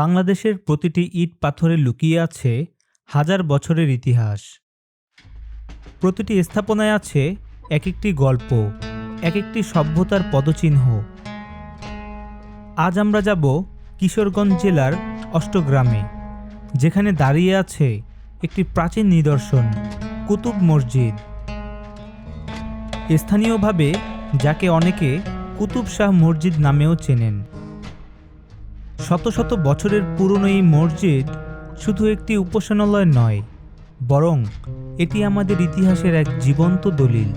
বাংলাদেশের প্রতিটি ইট পাথরে লুকিয়ে আছে হাজার বছরের ইতিহাস। প্রতিটি স্থাপনায় আছে এক একটি গল্প এক একটি সভ্যতার পদচিহ্ন। আজ আমরা যাব কিশোরগঞ্জ জেলার অষ্টগ্রামে, যেখানে দাঁড়িয়ে আছে একটি প্রাচীন নিদর্শন, কুতুব মসজিদ। স্থানীয়ভাবে যাকে অনেকে কুতুব শাহ মসজিদ নামেও চেনেন। শত শত বছরের পুরনো এই মসজিদ শুধু একটি উপাসনালয় নয়, বরং এটি আমাদের ইতিহাসের এক জীবন্ত দলিল।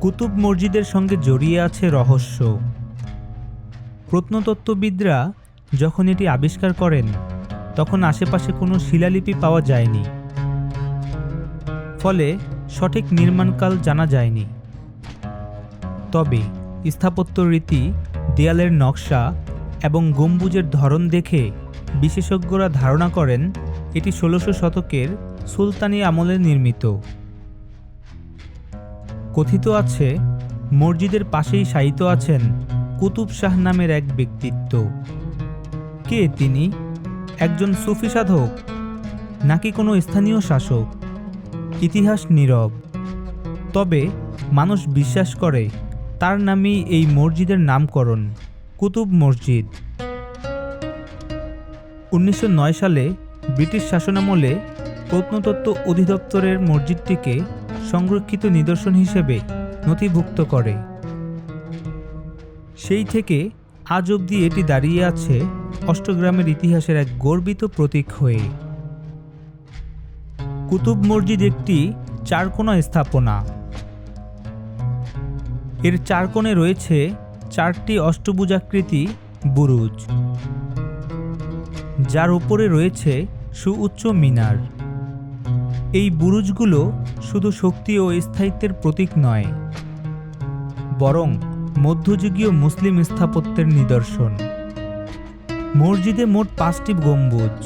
কুতুব মসজিদের সঙ্গে জড়িয়ে আছে রহস্য। প্রত্নতত্ত্ববিদরা যখন এটি আবিষ্কার করেন, তখন আশেপাশে কোনো শিলালিপি পাওয়া যায়নি। ফলে সঠিক নির্মাণকাল জানা যায়নি। তবে স্থাপত্য রীতি দেয়ালের নকশা এবং গম্বুজের ধরন দেখে বিশেষজ্ঞরা ধারণা করেন এটি ষোলোশো শতকের সুলতানি আমলে নির্মিত। কথিত আছে, মসজিদের পাশেই শায়িত আছেন কুতুব শাহ নামের এক ব্যক্তিত্ব। কে তিনি? একজন সুফি সাধক? নাকি কোনো স্থানীয় শাসক? ইতিহাস নীরব। তবে মানুষ বিশ্বাস করে তার নামেই এই মসজিদের নামকরণ, কুতুব মসজিদ। উনিশশো নয় সালে ব্রিটিশ শাসনামলে প্রত্নতত্ত্ব অধিদপ্তরের মসজিদটিকে সংরক্ষিত নিদর্শন হিসেবে নথিভুক্ত করে। সেই থেকে আজ অবধি এটি দাঁড়িয়ে আছে অষ্টগ্রামের ইতিহাসের এক গর্বিত প্রতীক হয়ে। কুতুব মসজিদ একটি চারকোনা স্থাপনা। এর চার কোণে রয়েছে চারটি অষ্টভুজাকৃতি বুরুজ। যার উপরে রয়েছে সুউচ্চ মিনার। এই বুরুজগুলো শুধু শক্তি ও স্থায়িত্বের প্রতীক নয়, বরং মধ্যযুগীয় মুসলিম স্থাপত্যের নিদর্শন। মসজিদে মোট পাঁচটি গম্বুজ।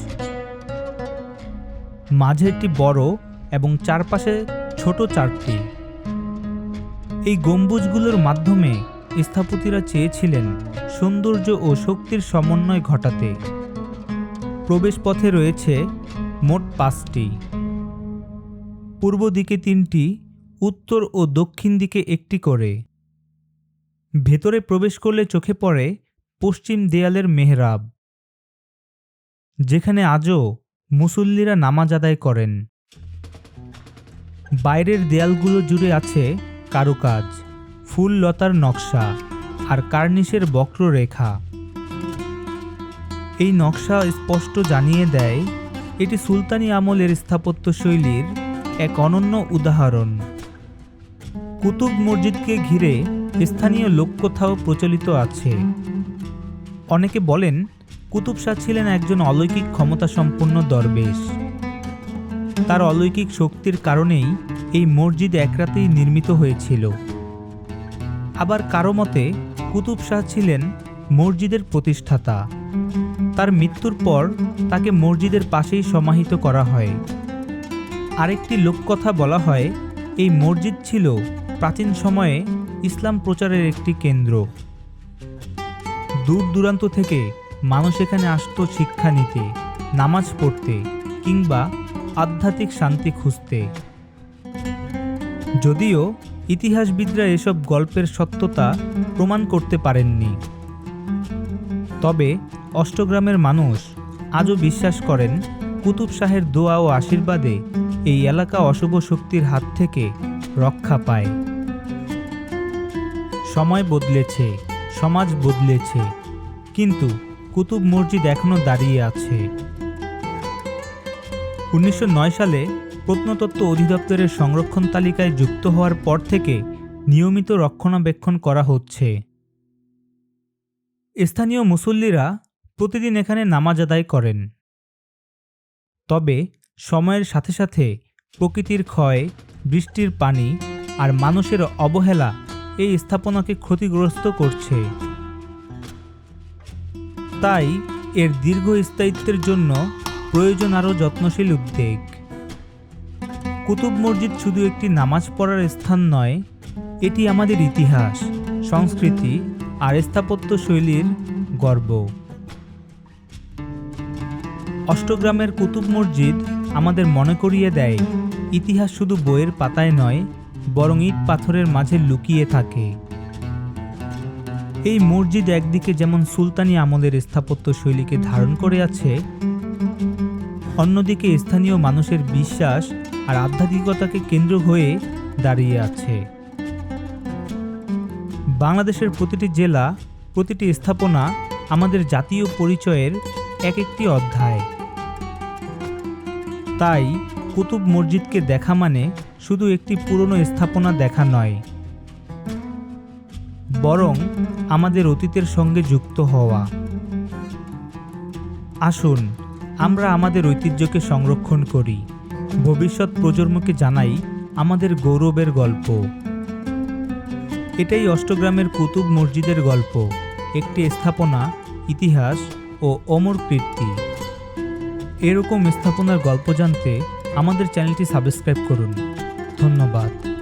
মাঝে একটি বড় এবং চারপাশে ছোট চারটি। এই গম্বুজগুলোর মাধ্যমে স্থাপতিরা চেয়েছিলেন সৌন্দর্য ও শক্তির সমন্বয় ঘটাতে। প্রবেশপথে রয়েছে মোট পাঁচটি। পূর্ব দিকে তিনটি, উত্তর ও দক্ষিণ দিকে একটি করে। ভেতরে প্রবেশ করলে চোখে পড়ে পশ্চিম দেয়ালের মেহরাব। যেখানে আজও মুসল্লিরা নামাজ আদায় করেন। বাইরের দেয়ালগুলো জুড়ে আছে কারুকাজ, ফুল লতার নকশা আর কার্নিশের বক্ররেখা। এই নকশা স্পষ্ট জানিয়ে দেয়, এটি সুলতানি আমলের স্থাপত্য শৈলীর এক অনন্য উদাহরণ। কুতুব মসজিদকে ঘিরে স্থানীয় লোককথাও প্রচলিত আছে। অনেকে বলেন কুতুব শাহ ছিলেন একজন অলৌকিক ক্ষমতাসম্পন্ন দরবেশ। তার অলৌকিক শক্তির কারণেই এই মসজিদ এক রাতেই নির্মিত হয়েছিল। আবার কারও মতে, কুতুব শাহ ছিলেন মসজিদের প্রতিষ্ঠাতা। তার মৃত্যুর পর তাকে মসজিদের পাশেই সমাহিত করা হয়। আরেকটি লোককথা বলা হয়, এই মসজিদ ছিল প্রাচীন সময়ে ইসলাম প্রচারের একটি কেন্দ্র। দূর দূরান্ত থেকে মানুষ এখানে আসত শিক্ষা নিতে, নামাজ পড়তে কিংবা আধ্যাত্মিক শান্তি খুঁজতে। যদিও ইতিহাসবিদরা এসব গল্পের সত্যতা প্রমাণ করতে পারেননি। তবে অষ্টগ্রামের মানুষ আজও বিশ্বাস করেন, কুতুব শাহের দোয়া ও আশীর্বাদে এই এলাকা অশুভ শক্তির হাত থেকে রক্ষা পায়। সময় বদলেছে, সমাজ বদলেছে, কিন্তু কুতুব মসজিদ এখনও দাঁড়িয়ে আছে। উনিশশো নয় সালে প্রত্নতত্ত্ব অধিদপ্তরের সংরক্ষণ তালিকায় যুক্ত হওয়ার পর থেকে নিয়মিত রক্ষণাবেক্ষণ করা হচ্ছে। স্থানীয় মুসল্লিরা প্রতিদিন এখানে নামাজ আদায় করেন। তবে সময়ের সাথে সাথে প্রকৃতির ক্ষয়, বৃষ্টির পানি আর মানুষের অবহেলা এই স্থাপনাকে ক্ষতিগ্রস্ত করছে। তাই এর দীর্ঘস্থায়িত্বের জন্য প্রয়োজন আরও যত্নশীল উদ্বেগ। কুতুব মসজিদ শুধু একটি নামাজ পড়ার স্থান নয়, এটি আমাদের ইতিহাস, সংস্কৃতি আর স্থাপত্য শৈলীর গর্ব। অষ্টগ্রামের কুতুব মসজিদ আমাদের মনে করিয়ে দেয়, ইতিহাস শুধু বইয়ের পাতায় নয়, বরং ইট পাথরের মাঝে লুকিয়ে থাকে। এই মসজিদ একদিকে যেমন সুলতানি আমলের স্থাপত্য শৈলীকে ধারণ করে আছে অন্যদিকে স্থানীয় মানুষের বিশ্বাস আর আধ্যাত্মিকতাকে কেন্দ্র হয়ে দাঁড়িয়ে আছে। বাংলাদেশের প্রতিটি জেলা, প্রতিটি স্থাপনা আমাদের জাতীয় পরিচয়ের এক একটি অধ্যায়। তাই কুতুব মসজিদকে দেখা মানে শুধু একটি পুরনো স্থাপনা দেখা নয়, বরং আমাদের অতীতের সঙ্গে যুক্ত হওয়া। আসুন আমরা আমাদের ঐতিহ্যকে সংরক্ষণ করি। ভবিষ্যৎ প্রজন্মকে জানাই আমাদের গৌরবের গল্প। এটাই অষ্টগ্রামের কুতুব মসজিদের গল্প, একটি স্থাপনা, ইতিহাস ও অমর কীর্তি। এরকম স্থাপনার গল্প জানতে আমাদের চ্যানেলটি সাবস্ক্রাইব করুন। ধন্যবাদ।